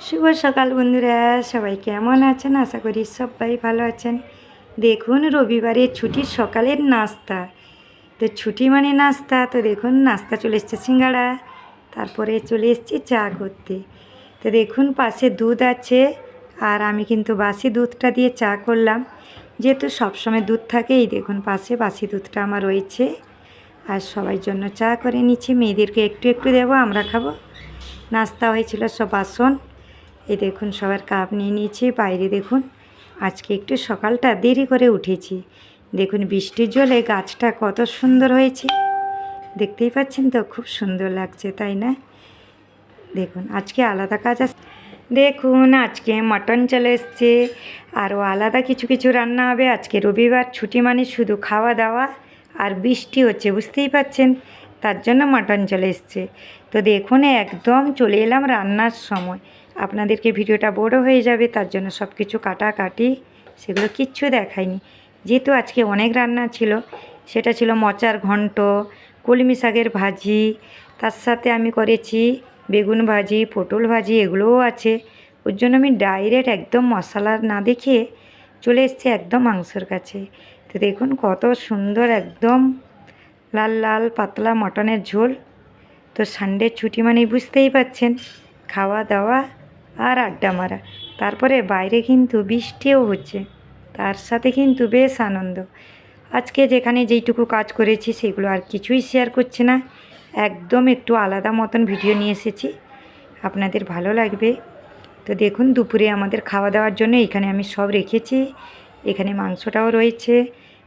শুভ সকাল বন্ধুরা, সবাই কেমন আছেন? আশা করি সবাই ভালো আছেন। দেখুন রবিবারের ছুটির সকালের নাস্তা। তো ছুটি মানে নাস্তা, তো দেখুন, নাস্তা চলে এসছে সিঙ্গাড়া। তারপরে চলে এসছি চা করতে। তো দেখুন, পাশে দুধ আছে, আর আমি কিন্তু বাসি দুধটা দিয়ে চা করলাম। যেহেতু সবসময় দুধ থাকে, এই দেখুন, পাশে বাসি দুধটা আমার রয়েছে। আর সবার জন্য চা করে নিচ্ছি। মেয়েদেরকে একটু একটু দেবো, আমরা খাব। নাস্তা হয়েছিল সব বাসন। এই দেখুন, সবার কাপ নিয়ে নিয়েছি, বাইরে দেখুন, আজকে একটু সকালটা দেরি করে উঠেছি। দেখুন, বৃষ্টির জলে গাছটা কত সুন্দর হয়েছে। দেখতেই পাচ্ছেন তো, খুব সুন্দর লাগছে, তাই না? দেখুন, আজকে আলাদা কাজ আছে দেখুন, আজকে মটন চলে এসছে, আরও আলাদা কিছু কিছু রান্না হবে। আজকে রবিবার, ছুটি মানে শুধু খাওয়া দাওয়া আর বৃষ্টি হচ্ছে, বুঝতেই পাচ্ছেন? তার জন্য মটন চলে এসছে। তো দেখুন, একদম চলে এলাম রান্নার সময়। আপনাদেরকে ভিডিওটা বড় হয়ে যাবে, তার জন্য সব কিছু কাটাকাটি, সেগুলো কিচ্ছু দেখায়নি যেহেতু আজকে অনেক রান্না ছিল, সেটা ছিল মচার ঘন্ট, কলমি শাকের ভাজি, তার সাথে আমি করেছি বেগুন ভাজি, পটল ভাজি, এগুলোও আছে। ওর জন্য আমি ডাইরেক্ট একদম মশলা না দেখে চলে এসেছি একদম মাংসর কাছে। তো দেখুন কত সুন্দর একদম লাল লাল পাতলা মটনের ঝোল। তো সানডে ছুটি মানে বুঝতেই পাচ্ছেন, খাওয়া দাওয়া আর আড্ডা মারা। তারপরে বাইরে কিন্তু বৃষ্টিও হচ্ছে। তার সাথে কিন্তু বেশ আনন্দ। আজকে যেখানে যেইটুকু কাজ করেছি সেগুলো আর কিছুই শেয়ার করছে না। একদম একটু আলাদা মতন ভিডিও নিয়ে এসেছি। আপনাদের ভালো লাগবে। তো দেখুন, দুপুরে আমাদের খাওয়া দাওয়ার জন্য এখানে আমি সব রেখেছি। এখানে মাংসটাও রয়েছে।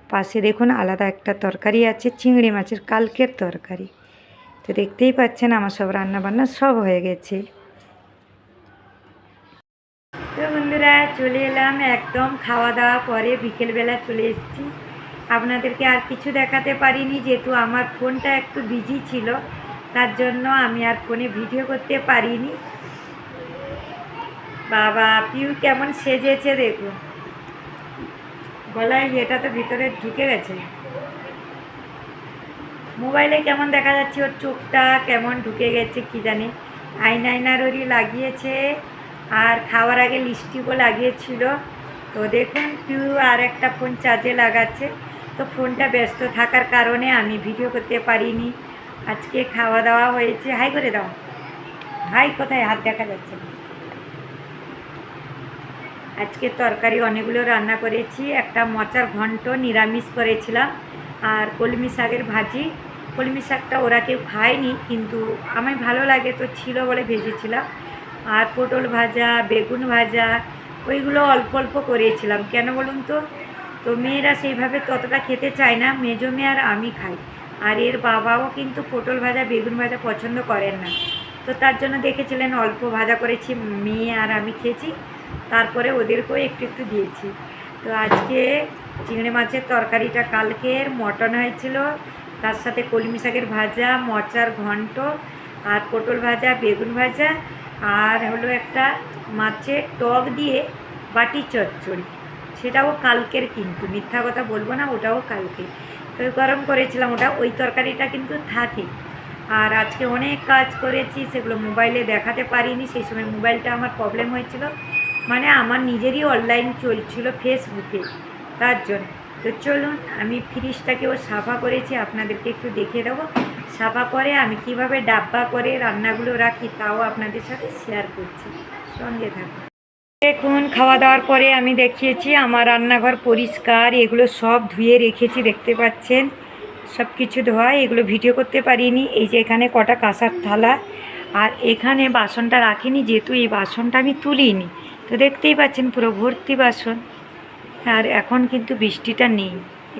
পাশে দেখুন, আলাদা একটা তরকারি আছে, চিংড়ি মাছের কালকের তরকারি। তো দেখতেই পাচ্ছেন, আমার সব রান্না বান্না সব হয়ে গেছে। বন্ধুরা, চলে এলাম একদম খাওয়া দাওয়া পরে বিকেলবেলা চলে এসেছি। আপনাদেরকে আর কিছু দেখাতে পারিনি, যেহেতু আমার ফোনটা একটু বিজি ছিল, তার জন্য আমি আর ফোনে ভিডিও করতে পারিনি। বাবা, পিউ কেমন সেজেছে দেখুন। গলায় এটা তো ভিতরে ঢুকে গেছে। মোবাইলে কেমন দেখা যাচ্ছে ওর চোখটা, কেমন ঢুকে গেছে কি জানি। আইনাইনারই লাগিয়েছে। আর খাওয়ার আগে লিস্টিকও লাগিয়েছিল। তো দেখুন, পিউ আর একটা ফোন চার্জে লাগাচ্ছে। তো ফোনটা ব্যস্ত থাকার কারণে আমি ভিডিও করতে পারিনি। আজকে খাওয়া দাওয়া হয়েছে। হাই করে দাও। হাই কোথায়? হাত দেখা যাচ্ছে আজকে তরকারি অনেকগুলো রান্না করেছি। একটা মচার ঘন্ট নিরামিষ করেছিলাম। আর কলমি শাকের ভাজি। কলমি শাকটা ওরা কেউ খায়নি, কিন্তু আমার ভালো লাগে, তো ছিল বলে ভেজেছিলাম। আর পটল ভাজা, বেগুন ভাজা, ওইগুলো অল্প অল্প করেছিলাম। কেন বলুন তো? তো মেয়েরা সেইভাবে ততটা খেতে চায় না, মেজো মেয়ে আর আমি খাই। আর এর বাবাও কিন্তু পটল ভাজা, বেগুন ভাজা পছন্দ করেন না। তো তার জন্য দেখেছিলেন অল্প ভাজা করেছি, মেয়ে আর আমি খেয়েছি। তারপরে ওদেরকেও একটু একটু দিয়েছি। তো আজকে চিংড়ি মাছের তরকারিটা কালকের, মটন হয়েছিল, তার সাথে কলমি শাকের ভাজা, মচার ঘন্ট আর পটল ভাজা, বেগুন ভাজা আর হলো একটা মাছের টক দিয়ে বাটি চচ্চড়ি। সেটাও কালকের কিন্তু, মিথ্যা কথা বলব না, ওটাও কালকে। তো গরম করেছিলাম ওটা, ওই তরকারিটা কিন্তু থাকে। আর আজকে অনেক কাজ করেছি, সেগুলো মোবাইলে দেখাতে পারিনি, সেই সময় মোবাইলটা আমার প্রবলেম হয়েছিল। মানে আমার নিজেরই অনলাইন চলছিল ফেসবুকে তার জন্য। তো চলুন, আমি ফ্রিজটাকেও সাফা করেছি, আপনাদেরকে একটু দেখে দেবো। সাফা করে আমি কীভাবে ডাব্বা করে রান্নাগুলো রাখি তাও আপনাদের সাথে শেয়ার করছি। সঙ্গে থাকুন। দেখুন খাওয়া দাওয়ার পরে আমি দেখিয়েছি, আমার রান্নাঘর পরিষ্কার, এগুলো সব ধুয়ে রেখেছি, দেখতে পাচ্ছেন। সব কিছু ধোয়া, এগুলো ভিডিও করতে পারিনি। এই যে এখানে কটা কাঁসার থালা, আর এখানে বাসনটা রাখিনি, যেহেতু এই বাসনটা আমি তুলিনি। তো দেখতেই পাচ্ছেন, পুরো ভর্তি বাসন। আর এখন কিন্তু বৃষ্টিটা নেই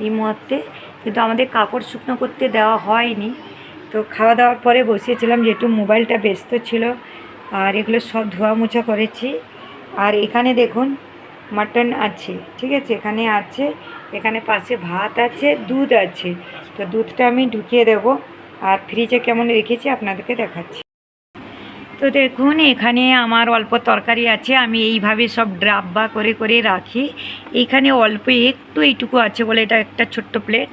এই মুহূর্তে। কিন্তু আমাদের কাপড় শুকনো করতে দেওয়া হয়নি। তো খাওয়া দাওয়ার পরে বসিয়েছিলাম যেহেতু মোবাইলটা ব্যস্ত ছিল, আর এগুলো সব ধোয়া মোছা করেছি। আর এখানে দেখুন, মাটন আছে, ঠিক আছে? এখানে আছে, এখানে পাশে ভাত আছে, দুধ আছে। তো দুধটা আমি ঢুকিয়ে দেব। আর ফ্রিজে কেমন রেখেছি আপনাদেরকে দেখাচ্ছি। তো দেখুন, এখানে আমার অল্প তরকারি আছে, আমি এইভাবে সব ডাব্বা করে করে রাখি। এখানে অল্প একটু এইটুকু আছে বলে এটা একটা ছোট্ট প্লেট।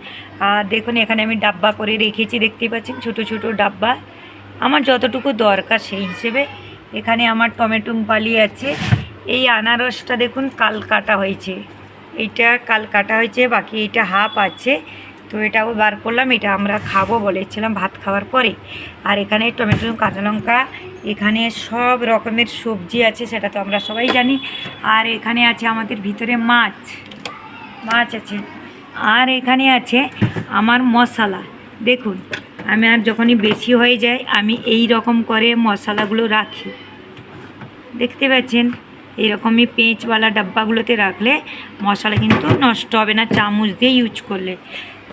আর দেখুন, এখানে আমি ডাব্বা করে রেখেছি, দেখতেই পাচ্ছেন, ছোট ছোট ডাব্বা। আমার যতটুকু দরকার সেই হিসেবে এখানে আমার টমেটো পালি আছে। এই আনারসটা দেখুন, কাল কাটা হয়েছে। এইটা কাল কাটা হয়েছে, বাকি এইটা হাফ আছে। তো এটাও বার করলাম, এটা আমরা খাব বলেছিলাম ভাত খাওয়ার পরে। আর এখানে টমেটো, কাঁচা লঙ্কা, এখানে সব রকমের সবজি আছে, সেটা তো আমরা সবাই জানি। আর এখানে আছে আমাদের ভিতরে মাছ মাছ আছে। আর এখানে আছে আমার মশলা। দেখুন, আমি আর যখনই বেশি হয়ে যায় আমি এই রকম করে মশলাগুলো রাখি। দেখতে পাচ্ছেন? এইরকমই পেঁচওয়ালা ডাব্বাগুলোতে রাখলে মশলা কিন্তু নষ্ট হবে না, চামচ দিয়ে ইউজ করলে।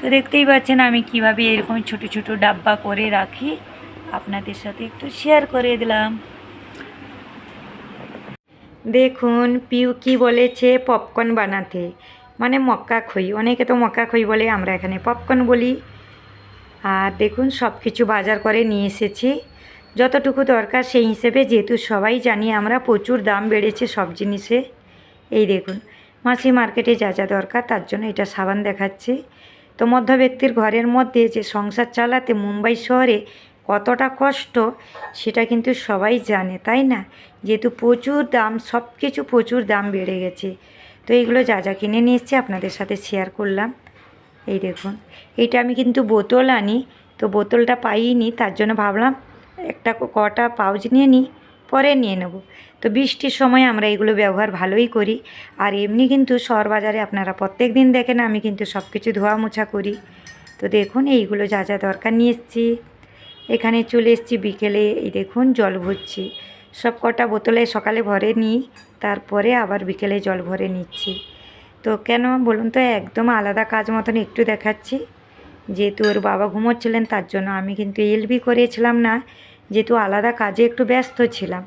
তো দেখতেই পাচ্ছেন আমি কীভাবে এরকম ছোট ছোট ডাব্বা করে রাখি। আপনাদের সাথে একটু শেয়ার করে দিলাম। দেখুন, পিউ কি বলেছে পপকর্ন বানাতে। মানে মক্কা খই, অনেকে তো মক্কা খই বলে, আমরা এখানে পপকর্ন বলি। আর দেখুন সব কিছু বাজার করে নিয়ে এসেছি। যতটুকু দরকার সেই হিসেবে, যেহেতু সবাই জানি আমরা প্রচুর দাম বেড়েছে সব জিনিসে। এই দেখুন, মাসি মার্কেটে যা যা দরকার, তার জন্য এটা সাবান দেখাচ্ছি। মধ্য ব্যক্তির ঘরের মধ্যে যে সংসার চালাতে মুম্বাই শহরে কতটা কষ্ট, সেটা কিন্তু সবাই জানে, তাই না? যেহেতু প্রচুর দাম সব কিছু প্রচুর দাম বেড়ে গেছে। তো এইগুলো যা যা কিনে নিয়ে এসেছি আপনাদের সাথে শেয়ার করলাম। এই দেখুন, এইটা আমি কিন্তু বোতল আনি, তো বোতলটা পাইনি, তার জন্য ভাবলাম একটা কটা পাউচ নিয়ে নিই। পরে নিয়ে নেব। তো বৃষ্টির সময় আমরা এগুলো ব্যবহার ভালোই করি। আর এমনি কিন্তু শহর বাজারে আপনারা প্রত্যেক দিন দেখেন আমি কিন্তু সব কিছু ধোয়া মোছা করি। তো দেখুন, এইগুলো যা যা দরকার নিয়ে এসেছি। এখানে চলে এসেছি বিকেলে, এই দেখুন, জল ভরছি। সব কটা বোতলে সকালে ভরে নিই, তারপরে আবার বিকেলে জল ভরে নিচ্ছি। তো কেন বলুন তো, একদম আলাদা কাজ মতন একটু দেখাচ্ছি। যেহেতু ওর বাবা ঘুমোচ্ছিলেন, তার জন্য আমি কিন্তু এলবি করেছিলাম না। যেহেতু আলাদা কাজে একটু ব্যস্ত ছিলাম,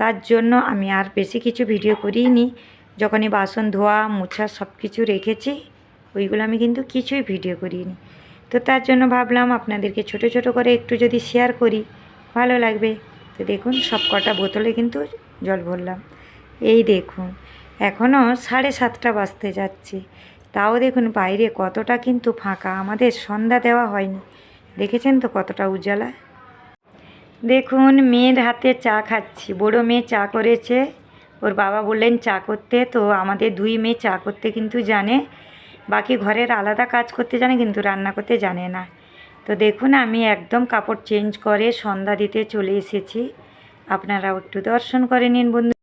তার জন্য আমি আর বেশি কিছু ভিডিও করিনি। যখনই বাসন ধোয়া, মোছা সব কিছু রেখেছি, ওইগুলো আমি কিন্তু কিছুই ভিডিও করিনি। তো তার জন্য ভাবলাম আপনাদেরকে ছোট ছোট করে একটু যদি শেয়ার করি, ভালো লাগবে। তো দেখুন সব কটা বোতলে কিন্তু জল ভরলাম। এই দেখুন এখনও সাড়ে সাতটা বাজতে যাচ্ছে। তাও দেখুন, বাইরে কতটা কিন্তু ফাঁকা, আমাদের সন্ধ্যা দেওয়া হয়নি। দেখেছেন তো কতটা উজালা? দেখুন, মেয়ের হাতে চা খাচ্ছি। বড় মেয়ে চা করেছে। ওর বাবা বললেন, চা করতে? তো আমাদের দুই মেয়ে চা করতে কিন্তু জানে। বাকি ঘরের আলাদা কাজ করতে জানে, কিন্তু রান্না করতে জানে না। তো দেখুন, আমি একদম কাপড় চেঞ্জ করে সন্ধ্যা দিতে চলে এসেছি। আপনারাও একটু দর্শন করে নিন, বন্ধু।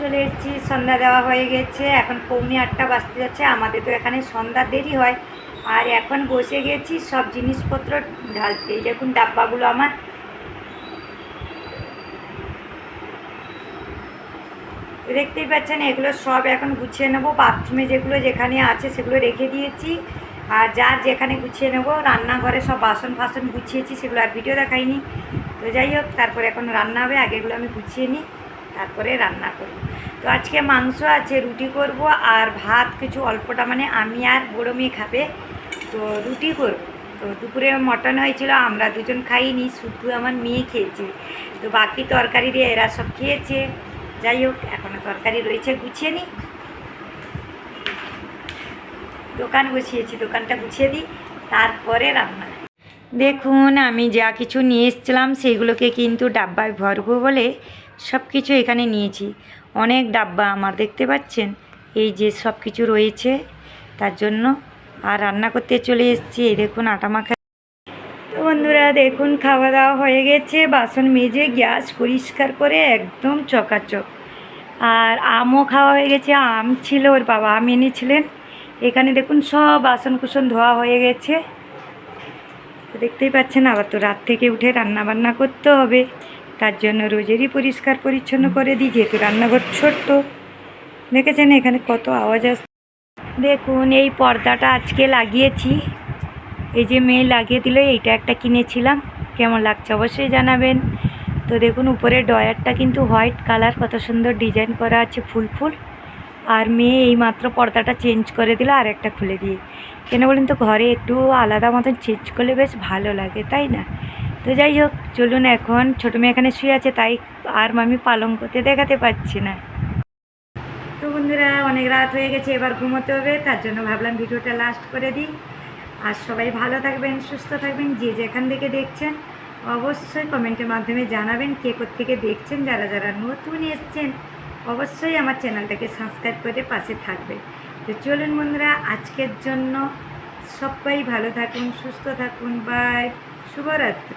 চলে এসেছি, সন্ধ্যা দেওয়া হয়ে গেছে। এখন পৌনে আটটা বাজতে যাচ্ছে। আমাদের তো এখানে সন্ধ্যা দেরি হয়। আর এখন বসে গেছি, সব জিনিসপত্র ঢালতে। দেখুন, ডাব্বাগুলো আমার দেখতেই পাচ্ছেন, এগুলো সব এখন গুছিয়ে নেব। বাথরুমে যেগুলো যেখানে আছে সেগুলো রেখে দিয়েছি। আর যার যেখানে গুছিয়ে নেব, রান্নাঘরে সব বাসন ফাসন গুছিয়েছি, সেগুলো আর ভিডিও দেখাইনি। তো যাই হোক, তারপরে এখন রান্না হবে আগেগুলো আমি গুছিয়ে নিই, তারপরে রান্না করব তো আজকে মাংস আছে, রুটি করব, আর ভাত কিছু অল্পটা মানে আমি আর বড়ো মেয়ে খাবে। তো রুটি করব। তো দুপুরে মটন হয়েছিল, আমরা দুজন খাইনি, শুধু আমার মেয়ে খেয়েছে। তো বাকি তরকারি দিয়ে এরা সব খেয়েছে। যাই হোক এখনও তরকারি রয়েছে, গুছিয়ে নিই দোকান গুছিয়েছি দোকানটা গুছিয়ে দিই, তারপরে রান্না। দেখুন, আমি যা কিছু নিয়ে এসেছিলাম, সেইগুলোকে কিন্তু ডাব্বায় ভরবো বলে সব কিছু এখানে নিয়েছি। অনেক ডাব্বা আমার দেখতে পাচ্ছেন, এই যে সব কিছু রয়েছে, তার জন্য আর রান্না করতে চলে এসেছি। এই দেখুন, আটা মাখা। তো বন্ধুরা, দেখুন, খাওয়া দাওয়া হয়ে গেছে, বাসন মেজে গ্যাস পরিষ্কার করে একদম চকাচক। আর আমও খাওয়া হয়ে গেছে, আম ছিল ওর বাবা, আম এনেছিলেন। এখানে দেখুন সব বাসন কুসন ধোয়া হয়ে গেছে। তো দেখতেই পাচ্ছেন, আবার তো রাত থেকে উঠে রান্না বান্না করতে হবে। তার জন্য রোজেরই পরিষ্কার পরিচ্ছন্ন করে দিই, যেহেতু রান্নাঘর ছোট্ট। দেখেছেন এখানে কত আওয়াজ আসছে দেখুন এই পর্দাটা আজকে লাগিয়েছি। এই যে মেয়ে লাগিয়ে দিল, এইটা একটা কিনেছিলাম। কেমন লাগছে অবশ্যই জানাবেন। তো দেখুন উপরে ডয়ারটা কিন্তু হোয়াইট কালার, কত সুন্দর ডিজাইন করা আছে ফুল ফুল। আর মেয়ে এই মাত্র পর্দাটা চেঞ্জ করে দিল আর একটা খুলে দিয়ে। কেন বলেন তো, ঘরে একটু আলাদা মতন চেঞ্জ করলে বেশ ভালো লাগে, তাই না? তো যাই হোক, চলুন এখন, ছোটো মেয়ে এখানে শুয়ে আছে, তাই আর মামি পালং করতে দেখাতে পাচ্ছি না। তো বন্ধুরা, অনেক রাত হয়ে গেছে, এবার ঘুমোতে হবে, তার জন্য ভাবলাম ভিডিওটা লাস্ট করে দিই। আর সবাই ভালো থাকবেন, সুস্থ থাকবেন, যে যেখান থেকে দেখছেন। অবশ্যই কমেন্টের মাধ্যমে জানাবেন কে থেকে দেখছেন, যারা যারা নতুন এসছেন, অবশ্যই আমার চ্যানেলটাকে সাবস্ক্রাইব করে পাশে থাকবে তো চলুন বন্ধুরা, আজকের জন্য সবাই ভালো থাকুন, সুস্থ থাকুন বাই শুভরাত্রি।